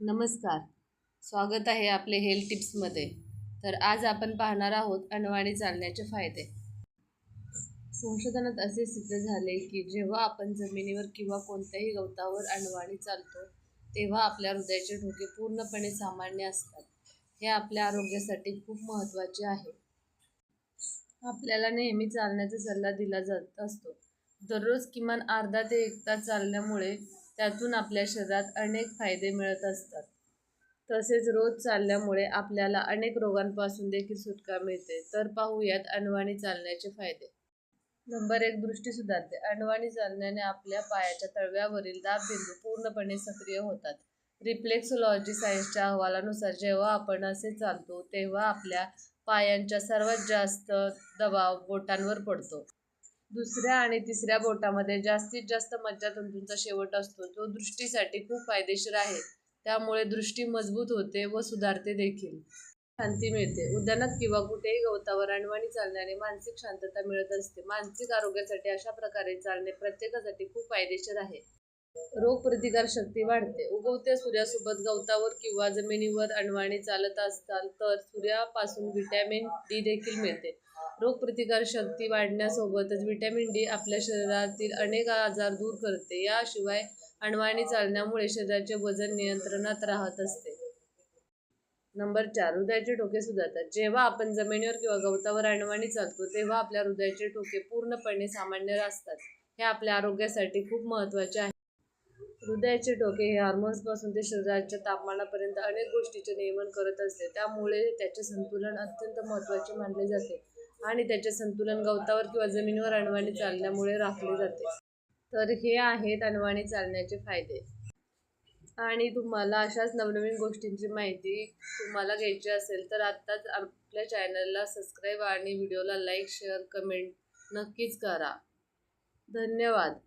नमस्कार. स्वागत आहे आपले हेल्थ टिप्समध्ये तर आज आपण पाहणार आहोत अनवाणी चालण्याचे फायदे. संशोधनात असे सिद्ध झाले की जेव्हा आपण जमिनीवर किंवा कोणत्याही गवतावर अनवाणी चालतो तेव्हा आपल्या हृदयाचे ठोके पूर्णपणे सामान्य असतात. हे आपल्या आरोग्यासाठी खूप महत्त्वाचे आहे. आपल्याला नेहमी चालण्याचा सल्ला दिला जात असतो. दररोज किमान अर्धा ते एक तास चालल्यामुळे त्यातून आपल्या शरीरात अनेक फायदे मिळत असतात. तसेच रोज चालल्यामुळे आपल्याला अनेक रोगांपासून देखील सुटका मिळते. तर पाहूयात अनवाणी चालण्याचे फायदे. नंबर एक दृष्टी सुधारते. अनवाणी चालण्याने आपल्या पायाच्या तळव्यावरील दाब बिंदू पूर्णपणे सक्रिय होतात. रिफ्लेक्सोलॉजी सायन्सच्या अहवालानुसार जेव्हा आपण असे चालतो तेव्हा आपल्या पायांच्या सर्वात जास्त दबाव बोटांवर पडतो. दुसऱ्या आणि तिसऱ्या बोटामध्ये जास्तीत जास्त मज्जातंतूंचा शेवट असतो. जो दृष्टीसाठी खूप फायदेशीर आहे. त्यामुळे दृष्टी मजबूत होते व सुधारते देखील. शांती मिळते. उद्यानात किंवा कुठेही गवतावर अणवाणी चालण्याने मानसिक शांतता मिळत असते. मानसिक आरोग्यासाठी अशा प्रकारे चालणे प्रत्येकासाठी खूप फायदेशीर आहे. रोगप्रतिकार शक्ती वाढते. उगवत्या सूर्यासोबत गवतावर किंवा जमिनीवर अणवाणी चालत असाल तर सूर्यापासून व्हिटॅमिन डी देखील मिळते. रोगप्रतिकार शक्ती वाढण्यासोबतच व्हिटॅमिन डी आपल्या शरीरातील अनेक आजार दूर करते. याशिवाय अणवाणी चालण्यामुळे शरीराचे वजन नियंत्रणात राहत असते. नंबर चार हृदयाचे ठोके सुधारतात. जेव्हा आपण जमिनीवर किंवा गवतावर अणवाणी चालतो तेव्हा आपल्या हृदयाचे ठोके पूर्णपणे सामान्य असतात. हे आपल्या आरोग्यासाठी खूप महत्त्वाचे आहे. हृदयाचे ठोके हे हार्मोन्सपासून ते शरीराच्या तापमानापर्यंत अनेक गोष्टीचे नियमन करत असते. त्यामुळे त्याचे संतुलन अत्यंत महत्त्वाचे मानले जाते आणि त्याचे संतुलन गवतावर किंवा जमिनीवर अणवाणी चालण्यामुळे राखले जाते. तर हे आहेत अणवाणी चालण्याचे फायदे. आणि तुम्हाला अशाच नवनवीन गोष्टींची माहिती तुम्हाला घ्यायची असेल तर आत्ताच आपल्या चॅनलला सबस्क्राईब आणि व्हिडिओला लाईक शेअर कमेंट नक्कीच करा. धन्यवाद.